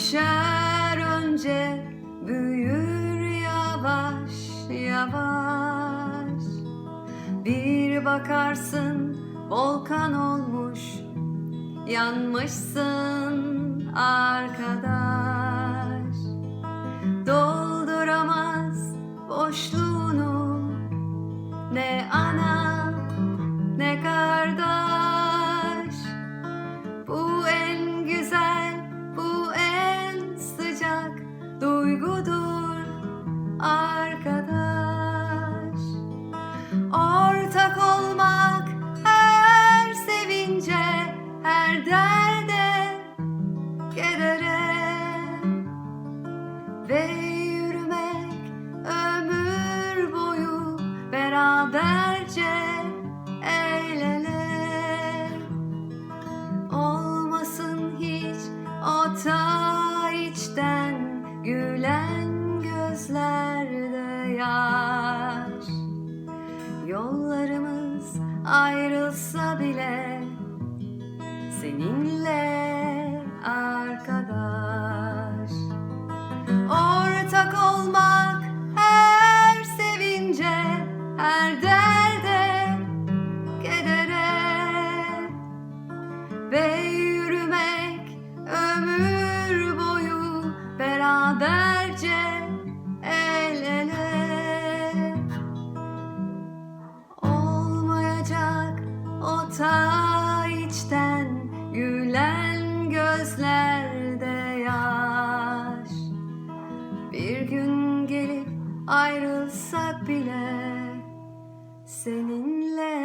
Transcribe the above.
Düşer önce büyür yavaş yavaş. Bir bakarsın volkan olmuş. Yanmışsın arkadaş arkadaş. Ortak olmak her sevince, her derde, kedere. Ve yürümek ömür boyu beraberce el ele Olmasın hiç o ta içten gülen gözlerde yaş Yollarımız ayrılsa bile seninle arkadaş. Ortak olmak her sevince, her derde, kedere ve ta içten gülen gözlerde yaş. Bir gün gelip ayrılsak bile seninle